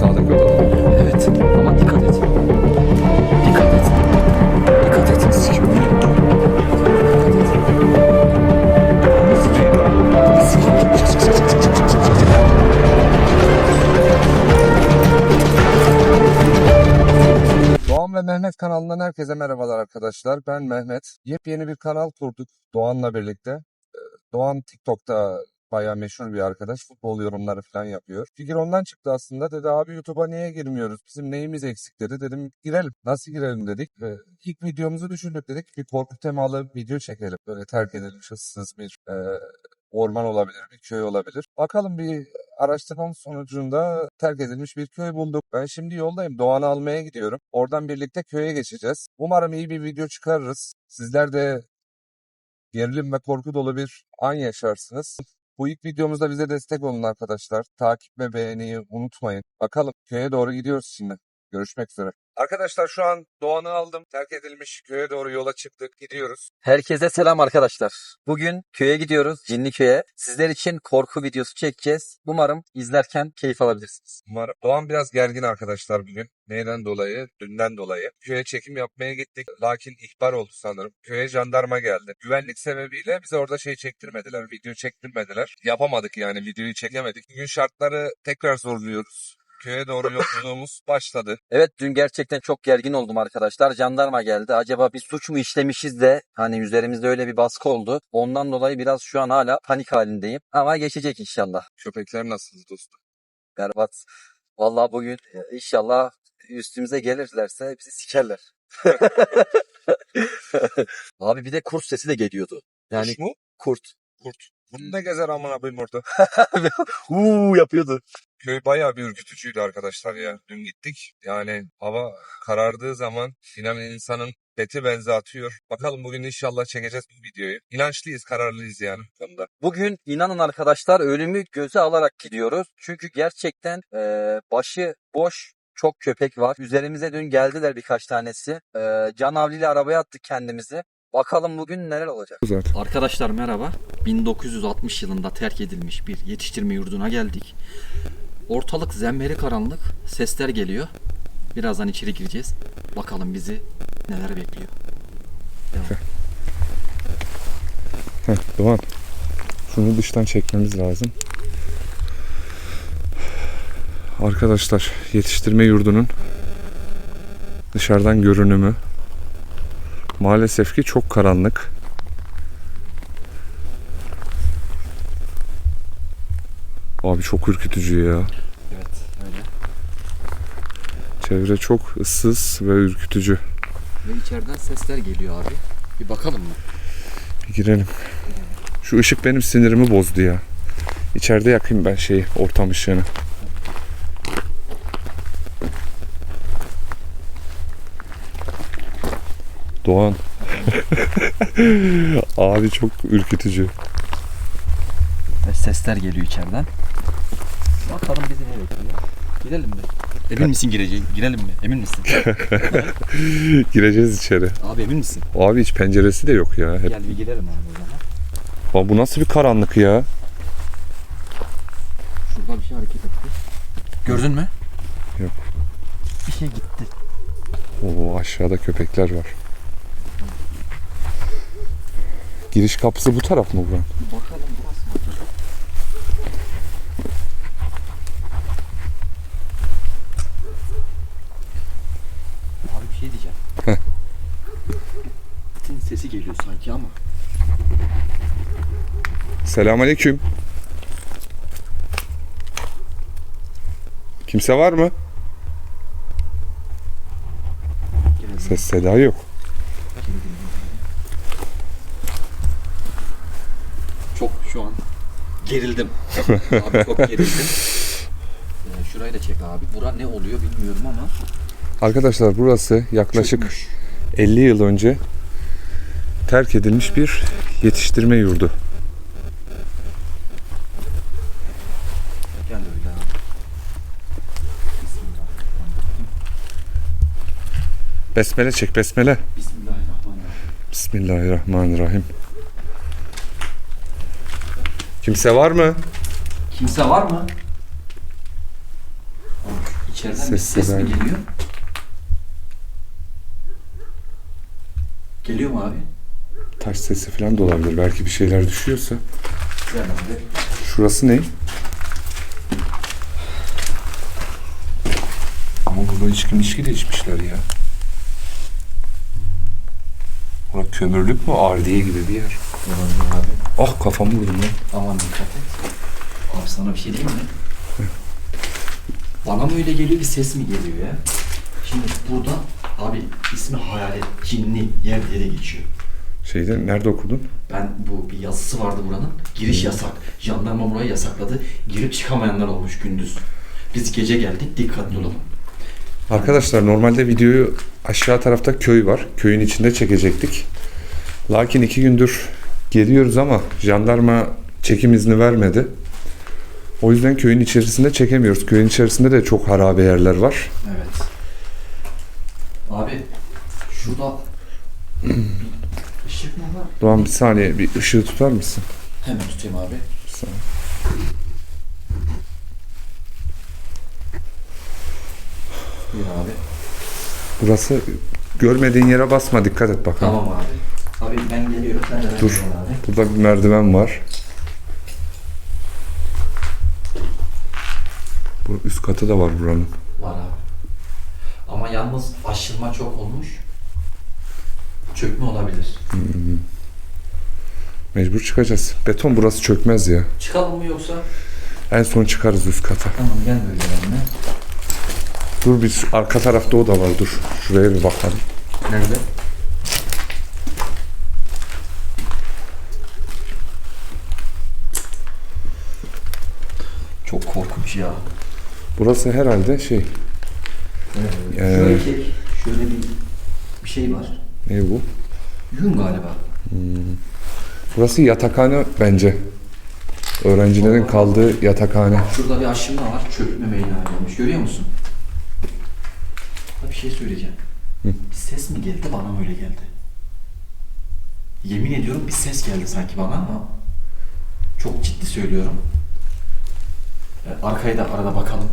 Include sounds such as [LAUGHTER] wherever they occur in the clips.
Sağlık yolu. Evet ama dikkat et. Dikkat et. Dikkat et. Doğan ve Mehmet kanalından herkese merhabalar arkadaşlar. Ben Mehmet. Yepyeni bir kanal kurduk Doğan'la birlikte. Ee, Doğan TikTok'ta bayağı meşhur bir arkadaş. Futbol yorumları falan yapıyor. Fikir ondan çıktı aslında. Dedi abi YouTube'a niye girmiyoruz? Bizim neyimiz eksik dedi. Dedim girelim. Nasıl girelim dedik. Ee, ilk videomuzu düşündük dedik. Bir korku temalı video çekelim. Böyle terk edilmiş ıssız bir e, orman olabilir, bir köy olabilir. Bakalım bir araştırmam sonucunda terk edilmiş bir köy bulduk. Ben şimdi yoldayım. Doğan'ı almaya gidiyorum. Oradan birlikte köye geçeceğiz. Umarım iyi bir video çıkarırız. Sizler de gerilim ve korku dolu bir an yaşarsınız. Bu ilk videomuzda bize destek olun arkadaşlar. Takip ve beğeniyi unutmayın. Bakalım köye doğru gidiyoruz şimdi. Görüşmek üzere. Arkadaşlar şu an Doğan'ı aldım. Terk edilmiş köye doğru yola çıktık. Gidiyoruz. Herkese selam arkadaşlar. Bugün köye gidiyoruz. Cinli köye. Sizler için korku videosu çekeceğiz. Umarım izlerken keyif alabilirsiniz. Umarım. Doğan biraz gergin arkadaşlar bugün. Neyden dolayı? Dünden dolayı. Köye çekim yapmaya gittik. Lakin ihbar oldu sanırım. Köye jandarma geldi. Güvenlik sebebiyle bize orada şey çektirmediler. Video çektirmediler. Yapamadık yani videoyu çekemedik. Bugün şartları tekrar zorluyoruz. Köye doğru yolculuğumuz başladı. Evet dün gerçekten çok gergin oldum arkadaşlar. Jandarma geldi. Acaba bir suç mu işlemişiz de hani üzerimizde öyle bir baskı oldu. Ondan dolayı biraz şu an hala panik halindeyim. Ama geçecek inşallah. Köpekler nasıl dostum? Berbat. Vallahi bugün e, inşallah üstümüze gelirlerse bizi sikerler. [LAUGHS] Abi bir de kurt sesi de geliyordu. Yani Kuş mu? kurt. Kurt. Kurt ne gezer amına koyayım orada? [LAUGHS] Huu yapıyordu. Köy bayağı bir ürkütücüydü arkadaşlar ya. Dün gittik. Yani hava karardığı zaman inanın insanın beti benzi atıyor. Bakalım bugün inşallah çekeceğiz bu videoyu. İnançlıyız, kararlıyız yani bu konuda. Bugün inanın arkadaşlar ölümü göze alarak gidiyoruz. Çünkü gerçekten e, başı boş çok köpek var. Üzerimize dün geldiler birkaç tanesi. E, can havliyle arabaya attık kendimizi. Bakalım bugün neler olacak. Zaten. Arkadaşlar merhaba. 1960 yılında terk edilmiş bir yetiştirme yurduna geldik. Ortalık zemberi karanlık. Sesler geliyor. Birazdan içeri gireceğiz. Bakalım bizi neler bekliyor. Heh, Doğan. Şunu dıştan çekmemiz lazım. Arkadaşlar yetiştirme yurdunun dışarıdan görünümü maalesef ki çok karanlık. Abi çok ürkütücü ya. Evet öyle. Çevre çok ıssız ve ürkütücü. Ve içeriden sesler geliyor abi. Bir bakalım mı? Bir girelim. Şu ışık benim sinirimi bozdu ya. İçeride yakayım ben şeyi, ortam ışığını. Doğan. [LAUGHS] Abi çok ürkütücü. Ve sesler geliyor içeriden. Bakalım bizi ne bekliyor. Girelim mi? Emin misin gireceğin? Girelim mi? Emin misin? Gireceğiz içeri. abi emin misin? Abi hiç penceresi de yok ya. Hep. Gel bir girelim abi o zaman. Aa, bu nasıl bir karanlık ya? Şurada bir şey hareket etti. Gördün mü? Yok. Bir şey gitti. Oo aşağıda köpekler var. Giriş kapısı bu taraf mı buranın? Bakalım burası mı acaba? Abi bir şey diyeceğim. Heh. Itin sesi geliyor sanki ama. Selamünaleyküm. Kimse var mı? Ses seda yok. Çok şu an gerildim. abi çok gerildim. [LAUGHS] Ee, şurayı da çek abi. Bura ne oluyor bilmiyorum ama. Arkadaşlar burası yaklaşık çökmüş. 50 yıl önce terk edilmiş bir yetiştirme yurdu. Gel öyle abi. Bismillahirrahmanirrahim. Besmele çek besmele. Bismillahirrahmanirrahim. Bismillahirrahmanirrahim. Kimse var mı? Kimse var mı? İçeriden bir Ses ses mi geliyor? Geliyor mu abi? Taş sesi falan da olabilir. Belki bir şeyler düşüyorsa. Gel abi. Şurası ne? Ama burada içki mişki de içmişler ya. Bura kömürlük mü? Ardiye gibi bir yer. Olabilir abi. Ah kafamı vurdum lan. Aman dikkat et. Abi sana bir şey diyeyim mi? Bana mı öyle geliyor bir ses mi geliyor ya? Şimdi burada abi ismi hayalet, cinli yer yere geçiyor. Şeyde nerede okudun? Ben bu bir yazısı vardı buranın. Giriş yasak. Jandarma burayı yasakladı. Girip çıkamayanlar olmuş gündüz. Biz gece geldik dikkatli olalım. Arkadaşlar normalde videoyu aşağı tarafta köy var. Köyün içinde çekecektik. Lakin iki gündür geliyoruz ama jandarma çekim izni vermedi. O yüzden köyün içerisinde çekemiyoruz. Köyün içerisinde de çok harabe yerler var. Evet. Abi şurada bir [CLEARS THROAT] ışık mı var? Doğan bir saniye bir ışığı tutar mısın? Hemen tutayım abi. Bir saniye. Buyur abi. Burası görmediğin yere basma dikkat et bakalım. Tamam abi. Abi ben geliyorum. Sen de ben Dur. abi. Burada bir merdiven var. Bu üst katı da var buranın. Var abi. Ama yalnız aşılma çok olmuş. Çökme olabilir. Mecbur çıkacağız. Beton burası çökmez ya. Çıkalım mı yoksa? En son çıkarız üst kata. Tamam gel böyle benimle. Dur biz arka tarafta o da var dur. Şuraya bir bakalım. Nerede? Çok korkunç ya. Burası herhalde şey. Ee, Şöyle çek. Şöyle bir bir şey var. Ne bu? Yün galiba. Burası yatakhane bence. Öğrencilerin kaldığı yatakhane. Şurada bir aşınma var. Çökme meydana gelmiş. Görüyor musun? Bir şey söyleyeceğim. Bir ses mi geldi bana öyle geldi? Yemin ediyorum bir ses geldi sanki bana ama çok ciddi söylüyorum. E, Arkaya da arada bakalım.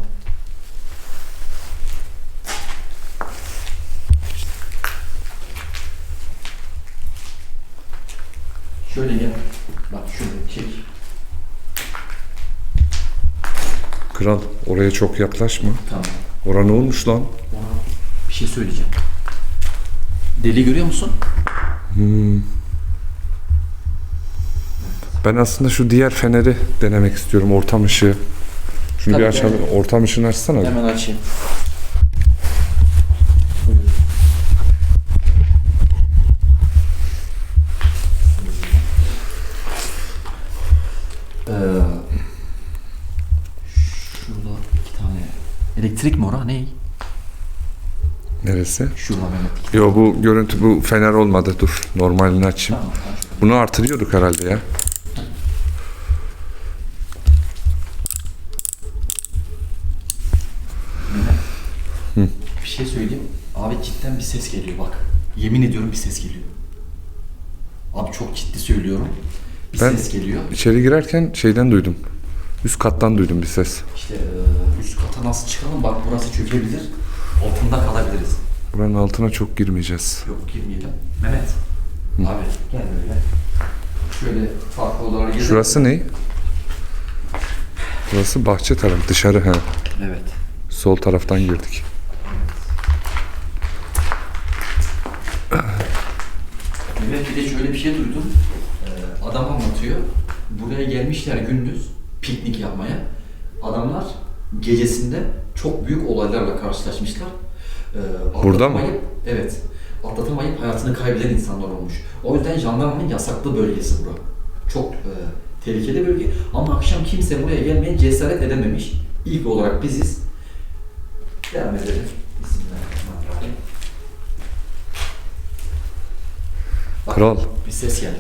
Şöyle gel. Bak şöyle çek. Kral oraya çok yaklaşma. Tamam. Ora ne olmuş lan? Şey söyleyeceğim. Deli görüyor musun? Ben aslında şu diğer feneri denemek istiyorum. Ortam ışığı. Şunu Tabii, bir açalım. Ortam ışığını açsana. Hemen açayım. Şurada Mehmet. Yo bu görüntü bu fener olmadı. Dur normalini açayım. Tamam, tamam. Bunu artırıyorduk herhalde ya. Bir şey söyleyeyim. Abi cidden bir ses geliyor bak. Yemin ediyorum bir ses geliyor. Abi çok ciddi söylüyorum. Bir Ben- ses geliyor. İçeri girerken şeyden duydum. Üst kattan duydum bir ses. İşte eee, üst kata nasıl çıkalım? Bak burası çökebilir. Altında kalabiliriz. Buranın altına çok girmeyeceğiz. Yok girmeyelim. Mehmet. Abi gel böyle. Şöyle farklı odalara girelim. Şurası ne? Burası bahçe tarafı. Dışarı ha. Evet. Sol taraftan girdik. Mehmet bir de şöyle bir şey duydum. Eee, adam anlatıyor. Buraya gelmişler gündüz piknik yapmaya. Adamlar gecesinde çok büyük olaylarla karşılaşmışlar. Burada mı? atlatamayıp- Evet. Atlatamayıp hayatını kaybeden insanlar olmuş. O yüzden jandarmanın yasaklı bölgesi bura. Çok eee, tehlikeli bölge. Ama akşam kimse buraya gelmeye cesaret edememiş. İlk olarak biziz. Devam edelim. Bismillahirrahmanirrahim. Bak, Kral. Bir ses geldi.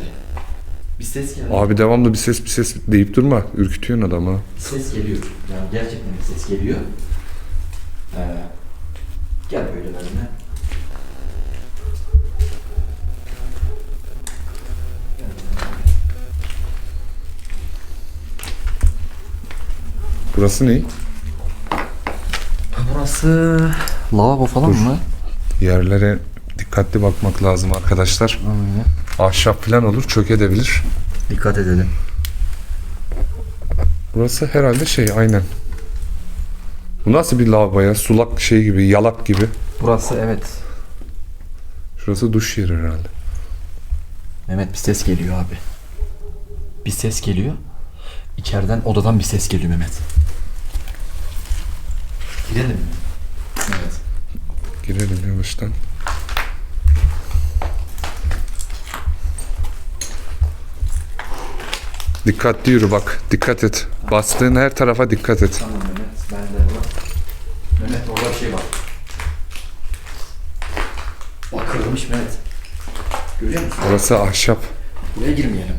Bir ses geldi. Abi devamlı bir ses bir ses deyip durma. Ürkütüyorsun adamı. Ses geliyor. Yani gerçekten bir ses geliyor. Ee, gel böyle benimle. Burası ne? Burası lavabo falan Dur. mı? Yerlere dikkatli bakmak lazım arkadaşlar. Ahşap falan olur çökebilir. Dikkat edelim. Burası herhalde şey aynen. Bu nasıl bir lavabo ya? Sulak şey gibi, yalak gibi. Burası evet. Şurası duş yeri herhalde. Mehmet bir ses geliyor abi. Bir ses geliyor. İçeriden odadan bir ses geliyor Mehmet. Girelim mi? Evet. Girelim yavaştan. Dikkatli yürü bak. Dikkat et. Bastığın her tarafa dikkat et. Tamam Mehmet. Ben de var. Mehmet orada bir şey var. Bak kırılmış Mehmet. Görüyor musun? Orası ahşap. Buraya girmeyelim.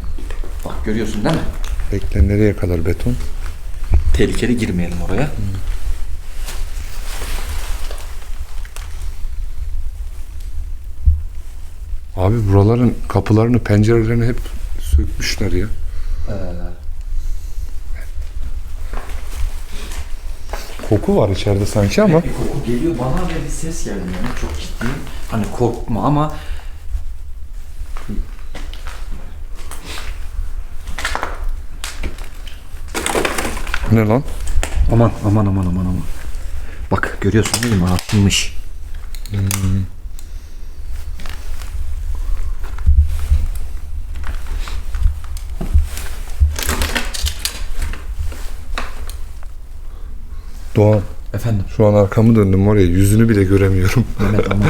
Bak görüyorsun değil mi? Bekle nereye kadar beton? Tehlikeli girmeyelim oraya. Abi buraların kapılarını, pencerelerini hep sökmüşler ya. Ee, Koku var içeride sanki ama. bir koku geliyor bana ve bir ses geldi yani çok ciddi. Hani korkma ama Ne lan? aman aman aman aman aman. Bak görüyorsun değil mi? Atılmış. Doğan. Efendim Şu an arkamı döndüm oraya. Yüzünü bile göremiyorum. Mehmet [LAUGHS] aman.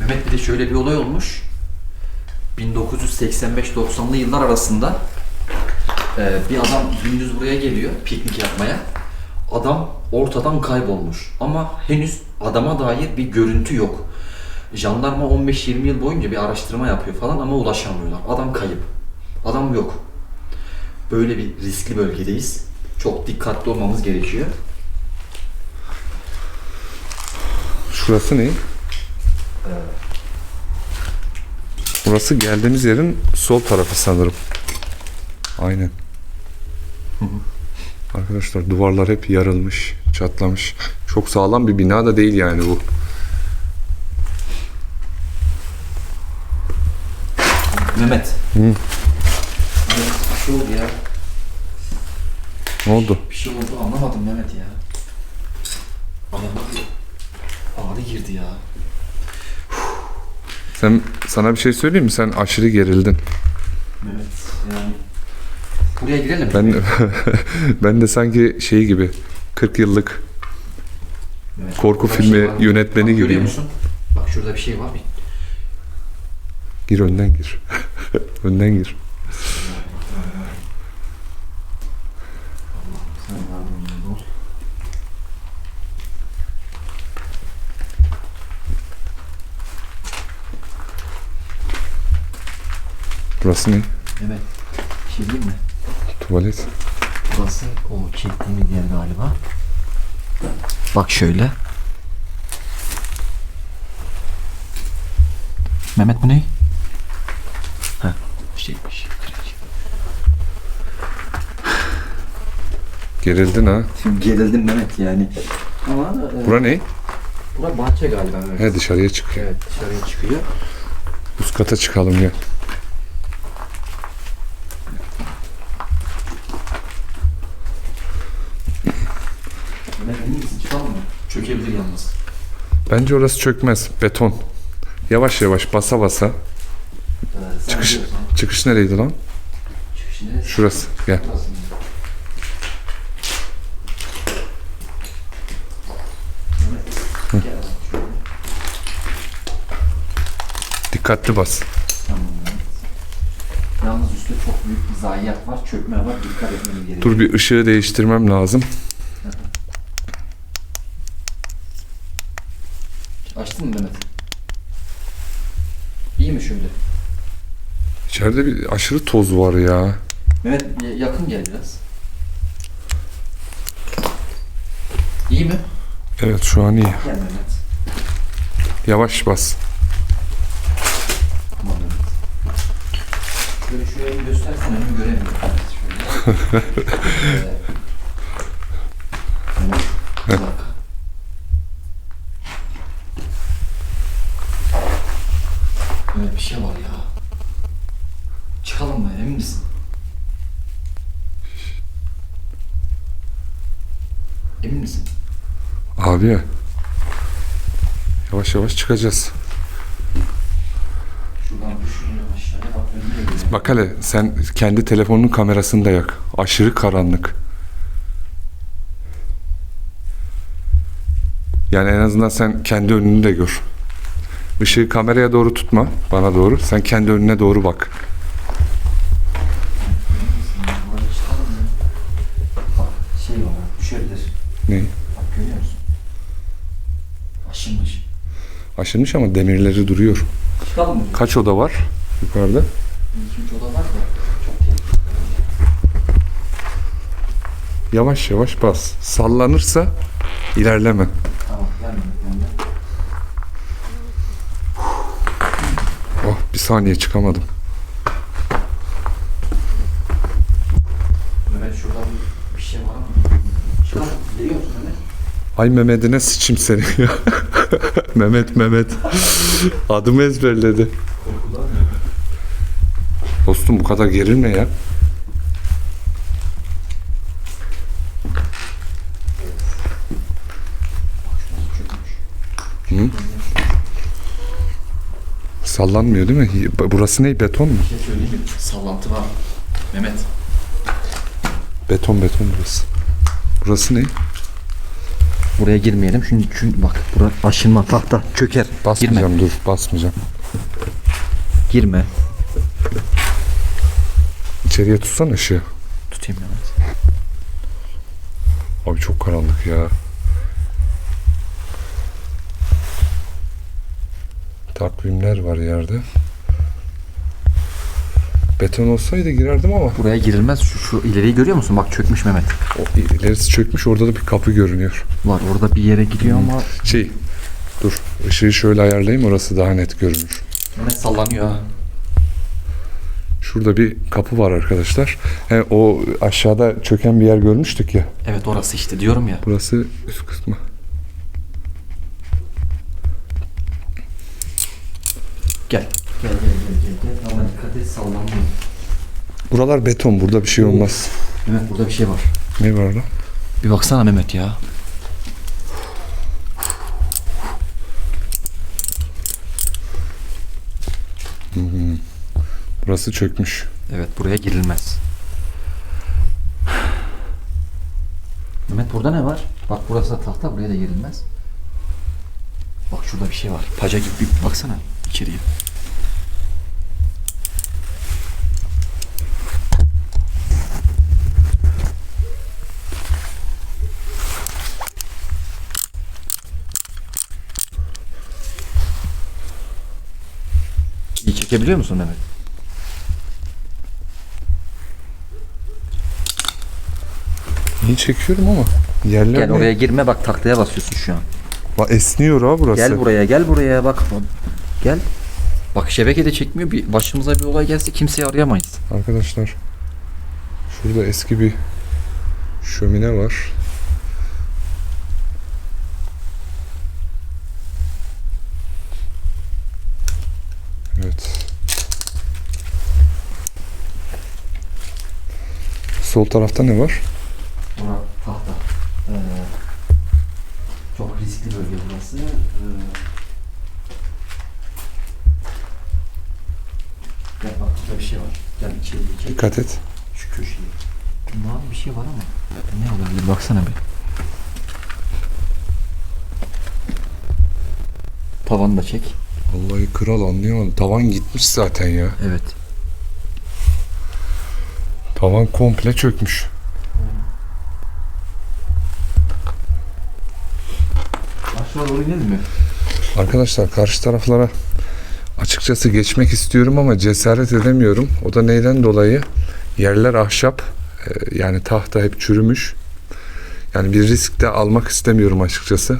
Mehmet bir de şöyle bir olay olmuş. 1985-90'lı yıllar arasında e, bir adam gündüz buraya geliyor piknik yapmaya. Adam ortadan kaybolmuş ama henüz adama dair bir görüntü yok. Jandarma 15-20 yıl boyunca bir araştırma yapıyor falan ama ulaşamıyorlar. Adam kayıp. Adam yok. Böyle bir riskli bölgedeyiz. Çok dikkatli olmamız gerekiyor. Şurası ne? Burası geldiğimiz yerin sol tarafı sanırım. Aynen. Arkadaşlar duvarlar hep yarılmış, çatlamış. Çok sağlam bir bina da değil yani bu. Mehmet. Hı. Şey oldu ya. Ne oldu? Bir şey oldu anlamadım Mehmet ya. Ayağıma ağrı girdi ya. Sen sana bir şey söyleyeyim mi? Sen aşırı gerildin. Mehmet yani. Buraya girelim? Ben [LAUGHS] ben de sanki şey gibi 40 yıllık Mehmet, korku bir filmi şey var. yönetmeni Bak, görüyor gibiyim. musun? Bak şurada bir şey var. Bir... Gir önden gir. [LAUGHS] önden gir. Burası ne? Bir şey diyeyim mi? Tuvalet. Burası o çektiğimiz yer galiba. Bak şöyle. Mehmet bu ne? Ha, şeymiş. Gerildin ha. Gerildim Mehmet yani. Ama e, Bura ne? bura bahçe galiba Mehmet. He dışarıya çıkıyor. Evet dışarıya çıkıyor. Üst kata çıkalım gel. Mehmet emin misin çıkalım mı? Çökebilir yalnız. Bence orası çökmez. Beton. Yavaş yavaş basa basa. Sen Çıkış. Çıkış nereydi lan? Çıkış neresi? Şurası. Gel. Dikkatli bas. Tamam. Yalnız üstte çok büyük bir zayiat var, çökme var. Dikkat etmemiz gerekiyor. Dur bir ışığı değiştirmem lazım. Açtın mı Mehmet? İyi mi şöyle? İçeride bir aşırı toz var ya. Mehmet yakın gel biraz. İyi mi? Evet şu an iyi. Gel Mehmet. Yavaş bas. Tamam Mehmet. Şöyle şurayı göstersen önümü göremiyorum. Evet, şöyle. [LAUGHS] Bir dakika. Evet bir şey var ya. Çıkalım mı emin misin? Emin misin? Ya. Yavaş yavaş çıkacağız. Bak hele sen kendi telefonunun kamerasını da yak. Aşırı karanlık. Yani en azından sen kendi önünü de gör. Işığı kameraya doğru tutma. Bana doğru. Sen kendi önüne doğru bak. Buraya çıkalım mı? Bak şey var bak düşebilir. Ne? Bak görüyor musun? Aşınmış. Aşınmış ama demirleri duruyor. Çıkalım mı? Kaç oda var yukarıda? İki üç oda var da çok tehlikeli. Yavaş yavaş bas. Sallanırsa ilerleme. Tamam gelme gelme. Oh bir saniye çıkamadım. Mehmet şurada bir, bir şey var ama. Çıkalım. Geliyor musun Mehmet? Ay Mehmet'ine sıçayım seni ya. [LAUGHS] [LAUGHS] Mehmet Mehmet. Adımı ezberledi. Dostum bu kadar gerilme ya. Çökmüş. Sallanmıyor değil mi? Burası ne? Beton mu? Bir şey söyleyeyim mi? Sallantı var. Mehmet. Beton beton burası. Burası ne? Buraya girmeyelim çünkü, çünkü bak bura aşınma tahta çöker. Basmayacağım dur basmayacağım. Girme. İçeriye tutsana ışığı. Tutayım Mehmet. Abi çok karanlık ya. Takvimler var yerde. Beton olsaydı girerdim ama Buraya girilmez. Şu, şu ileriyi görüyor musun? Bak çökmüş Mehmet. o ilerisi çökmüş orada da bir kapı görünüyor. Var orada bir yere gidiyor ama Şey dur ışığı şöyle ayarlayayım orası daha net görünür. Mehmet sallanıyor ha. Şurada bir kapı var arkadaşlar. He, o aşağıda çöken bir yer görmüştük ya. Evet orası işte diyorum ya. Burası üst kısmı. Gel. Gel gel gel gel. gel. Ama dikkat et sallanmıyor. Buralar beton burada bir şey olmaz. Mehmet burada bir şey var. Ne var lan? Bir baksana Mehmet ya. Burası çökmüş. Evet buraya girilmez. Mehmet burada ne var? Bak burası da tahta buraya da girilmez. Bak şurada bir şey var. Paca gibi bir baksana içeriye. İyi çekebiliyor musun Mehmet? İyi çekiyorum ama yerler Gel ne? oraya girme bak tahtaya basıyorsun şu an. Bak esniyor ha burası. Gel buraya gel buraya bak. Gel. Bak şebeke de çekmiyor. Bir başımıza bir olay gelse kimseyi arayamayız. Arkadaşlar şurada eski bir şömine var. Evet. Sol tarafta ne var? Bura tahta. Ee, çok riskli bölge burası. Ee, gel bak burada bir şey var. Gel içeriye çek. Dikkat et. Şu köşeyi. Mavi bir şey var ama. Ne olabilir baksana bir. Tavanı da çek. Vallahi kral anlayamadım. Tavan gitmiş zaten ya. Evet. Tavan komple çökmüş. Aşağı doğru inelim mi? Arkadaşlar karşı taraflara açıkçası geçmek istiyorum ama cesaret edemiyorum. O da neyden dolayı? Yerler ahşap. e, Yani tahta hep çürümüş. Yani bir risk de almak istemiyorum açıkçası.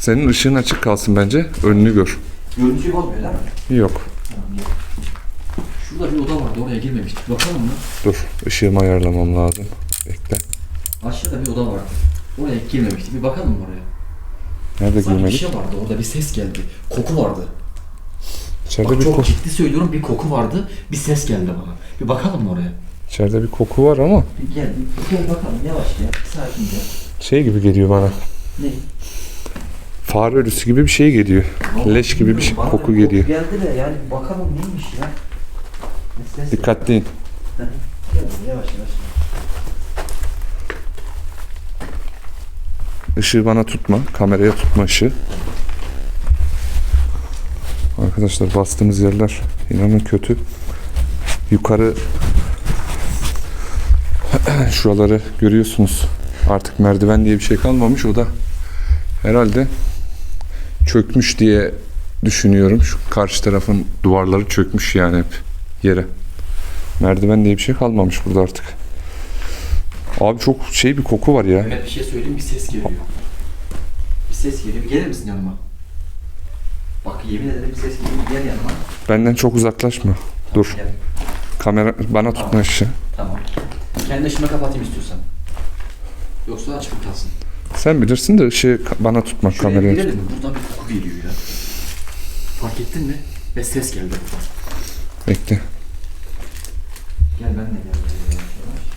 Senin ışığın açık kalsın bence. Önünü gör. Görüntü olmuyor değil mi? Yok. Şurada bir oda vardı oraya girmemiştik. Bakalım mı? Dur ışığımı ayarlamam lazım. Bekle. Aşağıda bir oda vardı. Oraya girmemiştik. Bir bakalım mı oraya? Nerede Sanki bir girmedik? şey vardı orada bir ses geldi. Koku vardı. İçeride Bak bir, çok ko- ciddi söylüyorum bir koku vardı. Bir ses geldi bana. Bir bakalım mı oraya? içeride bir koku var ama Bir gel, bir gel bakalım yavaş gel. Sakince. şey gibi geliyor bana. Ne? Fare ölüsü gibi bir şey geliyor. Vallahi Leş gibi bir şey, bana koku bir geliyor. geldi de yani bakalım neymiş ya. Ne ses Dikkatli in. Gel yavaş yavaş. Işığı bana tutma. Kameraya tutma ışığı. Arkadaşlar bastığımız yerler inanın kötü. Yukarı [CLEARS THROAT] şuraları görüyorsunuz. Artık merdiven diye bir şey kalmamış. O da herhalde çökmüş diye düşünüyorum. Şu karşı tarafın duvarları çökmüş yani hep yere. Merdiven diye bir şey kalmamış burada artık. Abi çok şey bir koku var ya. Mehmet bir şey söyleyeyim bir ses geliyor. Bir ses geliyor. Bir gelir misin yanıma? Bak yemin ederim bir ses geliyor. Gel yanıma. Benden çok uzaklaşma. Dur. Gel. Kamera bana tutma ışığı. Tamam. Kendi ışığımı kapatayım istiyorsan. Yoksa açık kalsın? Sen bilirsin de ışığı bana tutma Şuraya kameraya. girelim mi? Buradan bir koku geliyor ya. Fark ettin mi? Ve ses geldi. Bekle. Gel ben de gel. Yavaş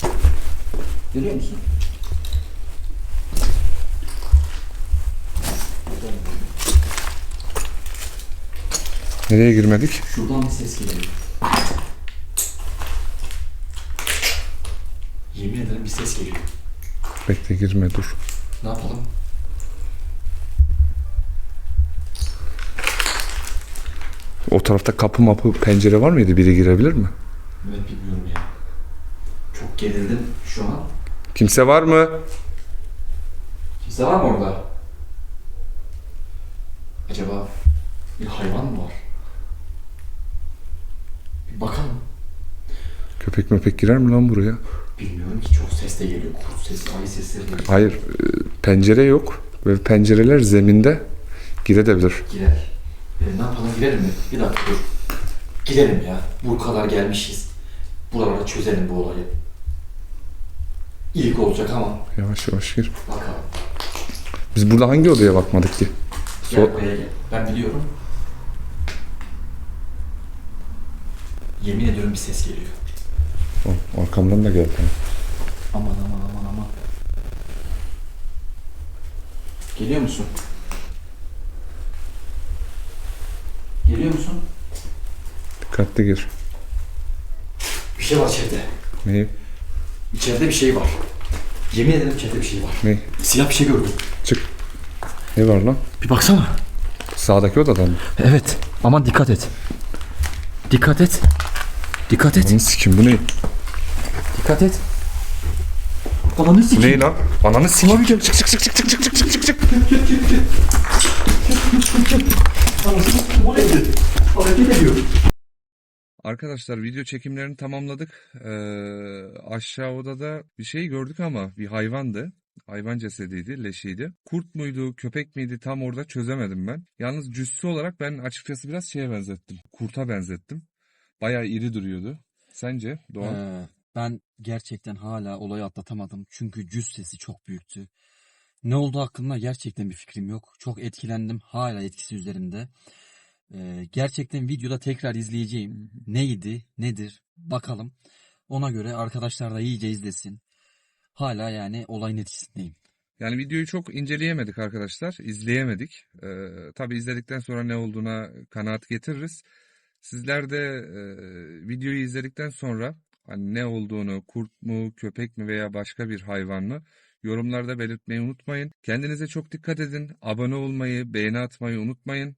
yavaş. Görüyor musun? Nereye girmedik? Şuradan bir ses geliyor. Yemin ederim bir ses geliyor. Bekle girme dur. Ne yapalım? O tarafta kapı mapı pencere var mıydı? Biri girebilir mi? Evet bilmiyorum ya. Çok gerildim şu an. Kimse var mı? Kimse var mı orada? Acaba bir hayvan mı var? Bir bakalım. Köpek möpek girer mi lan buraya? Bilmiyorum ki çok ses de geliyor. Kurt sesi, ayı sesleri geliyor. Hayır. e, Pencere yok. Ve pencereler zeminde girebilir. Girer. E, ne yapalım girelim mi? Bir dakika dur. Gidelim ya. Bu kadar gelmişiz. Buralara çözelim bu olayı. İlk olacak ama Yavaş yavaş gir. bakalım. Biz burada hangi odaya bakmadık ki? Gel buraya gel. Ben biliyorum. Yemin ediyorum bir ses geliyor. Oh, arkamdan da gel. Aman aman aman aman. Geliyor musun? Geliyor musun? Dikkatli gir. Bir şey var içeride. Neyi? İçeride bir şey var. Yemin ederim içeride bir şey var. Ne? Siyah bir şey gördüm. Çık. Ne var lan? Bir baksana. Sağdaki odadan mı? Evet. Aman dikkat et. Dikkat et. Dikkat et. Ananı sikim bu ne? Dikkat et. Ananı sikeyim. ne lan? Ananı sikim. Çık çık çık çık çık çık çık çık çık çık. Sikeyim. Hareket ediyor. Arkadaşlar video çekimlerini tamamladık. Ee, aşağı odada bir şey gördük ama bir hayvandı. Hayvan cesediydi, leşiydi. Kurt muydu, köpek miydi tam orada çözemedim ben. Yalnız cüssü olarak ben açıkçası biraz şeye benzettim. Kurta benzettim. Bayağı iri duruyordu. Sence Doğan? Ee, ben gerçekten hala olayı atlatamadım. Çünkü cüz sesi çok büyüktü. Ne oldu hakkında gerçekten bir fikrim yok. Çok etkilendim. Hala etkisi üzerimde. Ee, gerçekten videoda tekrar izleyeceğim. Neydi, nedir bakalım. Ona göre arkadaşlar da iyice izlesin. Hala yani olayın etkisindeyim. Yani videoyu çok inceleyemedik arkadaşlar. izleyemedik. Ee, tabii izledikten sonra ne olduğuna kanaat getiririz. Sizler de e, videoyu izledikten sonra hani ne olduğunu, kurt mu, köpek mi veya başka bir hayvan mı yorumlarda belirtmeyi unutmayın. Kendinize çok dikkat edin. Abone olmayı, beğeni atmayı unutmayın.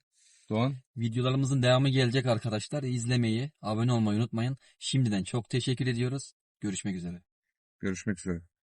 Doğan, Videolarımızın devamı gelecek arkadaşlar. İzlemeyi, abone olmayı unutmayın. Şimdiden çok teşekkür ediyoruz. Görüşmek üzere. görüşmek üzere.